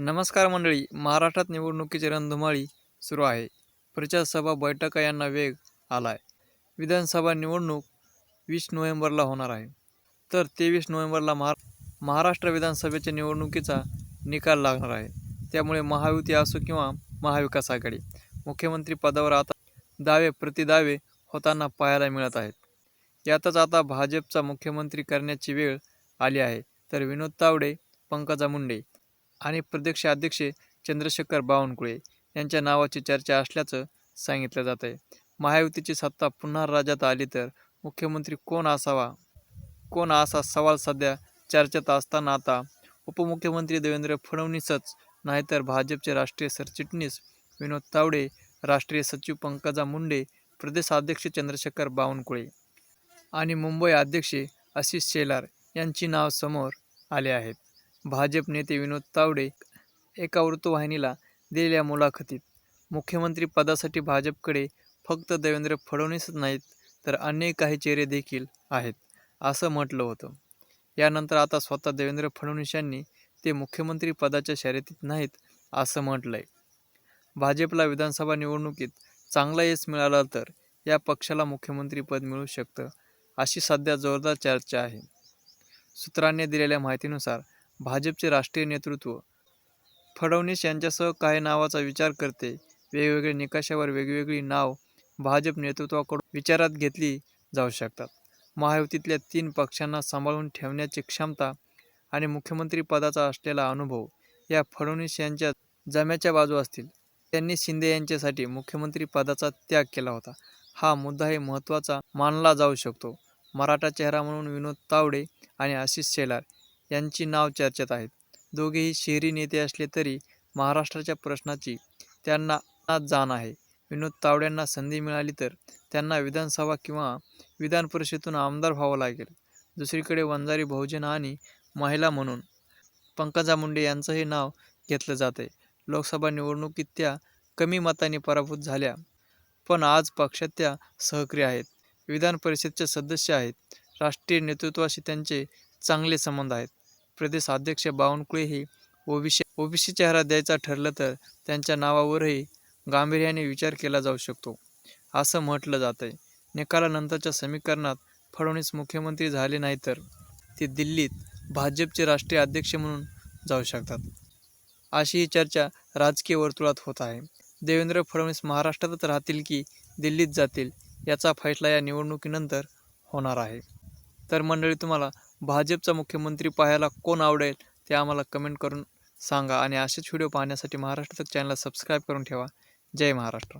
नमस्कार मंडळी महाराष्ट्रात निवडणुकीची रणधुमाळी सुरू आहे. प्रचारसभा बैठका यांना वेग आला आहे विधानसभा निवडणूक वीस नोव्हेंबरला होणार आहे. तर तेवीस नोव्हेंबरला महा महाराष्ट्र विधानसभेच्या निवडणुकीचा निकाल लागणार आहे. त्यामुळे महायुती असो किंवा महाविकास आघाडी मुख्यमंत्री पदावर आता दावे प्रतिदावे होताना पाहायला मिळत आहेत. यातच आता भाजपचा मुख्यमंत्री करण्याची वेळ आली आहे. तर विनोद तावडे पंकजा मुंडे आणि प्रदेशाध्यक्ष चंद्रशेखर बावनकुळे यांच्या नावाची चर्चा असल्याचं सांगितलं जात आहे महायुतीची सत्ता पुन्हा राज्यात आली तर मुख्यमंत्री कोण असावा? कोण असा सवाल सध्या चर्चेत असताना आता उपमुख्यमंत्री देवेंद्र फडणवीसच नाहीतर भाजपचे राष्ट्रीय सरचिटणीस विनोद तावडे राष्ट्रीय सचिव पंकजा मुंडे प्रदेशाध्यक्ष चंद्रशेखर बावनकुळे आणि मुंबई अध्यक्ष आशिष शेलार यांची नाव समोर आले आहेत. भाजप नेते विनोद तावडे एका वृत्तवाहिनीला दिलेल्या मुलाखतीत मुख्यमंत्री पदासाठी भाजपकडे फक्त देवेंद्र फडणवीसच नाहीत तर अन्य काही चेहरे देखील आहेत असं म्हटलं होतं. यानंतर आता स्वतः देवेंद्र फडणवीस यांनी ते मुख्यमंत्री पदाच्या शर्यतीत नाहीत असं म्हटलंय. भाजपला विधानसभा निवडणुकीत चांगला यश मिळाला तर या पक्षाला मुख्यमंत्रीपद मिळू शकतं अशी सध्या जोरदार चर्चा आहे. सूत्रांनी दिलेल्या माहितीनुसार भाजपचे राष्ट्रीय नेतृत्व. फडणवीस यांच्यासह काही नावाचा विचार करते. वेगवेगळ्या निकषावर वेगवेगळी नाव भाजप नेतृत्वाकडून विचारात घेतली जाऊ शकतात. महायुतीतल्या तीन पक्षांना सांभाळून ठेवण्याची क्षमता आणि मुख्यमंत्री पदाचा असलेला अनुभव या फडणवीस यांच्या जम्याच्या बाजू असतील. त्यांनी शिंदे यांच्यासाठी मुख्यमंत्री पदाचा त्याग केला होता. हा मुद्दाही महत्त्वाचा मानला जाऊ शकतो. मराठा चेहरा म्हणून विनोद तावडे आणि आशिष शेलार यांची नाव चर्चेत आहेत. दोघेही शहरी नेते असले तरी महाराष्ट्राच्या प्रश्नाची त्यांना जाण आहे. विनोद तावड्यांना संधी मिळाली तर त्यांना विधानसभा किंवा विधान परिषदेतून आमदार व्हावं लागेल. दुसरीकडे वंजारी बहुजन आणि महिला म्हणून पंकजा मुंडे यांचंही नाव घेतलं जात आहे लोकसभा निवडणुकीत त्या कमी मतांनी पराभूत झाल्या पण आज पक्षात त्या सहकारी आहेत. विधान परिषदचे सदस्य आहेत. राष्ट्रीय नेतृत्वाशी त्यांचे चांगले संबंध आहेत. प्रदेश अध्यक्ष बावनकुळे हे ओबीसी ओबीसी चेहरा द्यायचा ठरलं तर त्यांच्या नावावरही गांभीर्याने विचार केला जाऊ शकतो असं म्हटलं जात आहे निकालानंतरच्या समीकरणात फडणवीस मुख्यमंत्री झाले नाही तर ते दिल्लीत भाजपचे राष्ट्रीय अध्यक्ष म्हणून जाऊ शकतात. अशी ही चर्चा राजकीय वर्तुळात होत आहे. देवेंद्र फडणवीस महाराष्ट्रातच राहतील की दिल्लीत जातील याचा फैसला या निवडणुकीनंतर होणार आहे. तर मंडळी तुम्हाला भाजपचा मुख्यमंत्री पाहायला कोण आवडेल ते आम्हाला कमेंट करून सांगा आणि असेच व्हिडिओ पाहण्यासाठी महाराष्ट्र तक चॅनलला सबस्क्राईब करून ठेवा. जय महाराष्ट्र.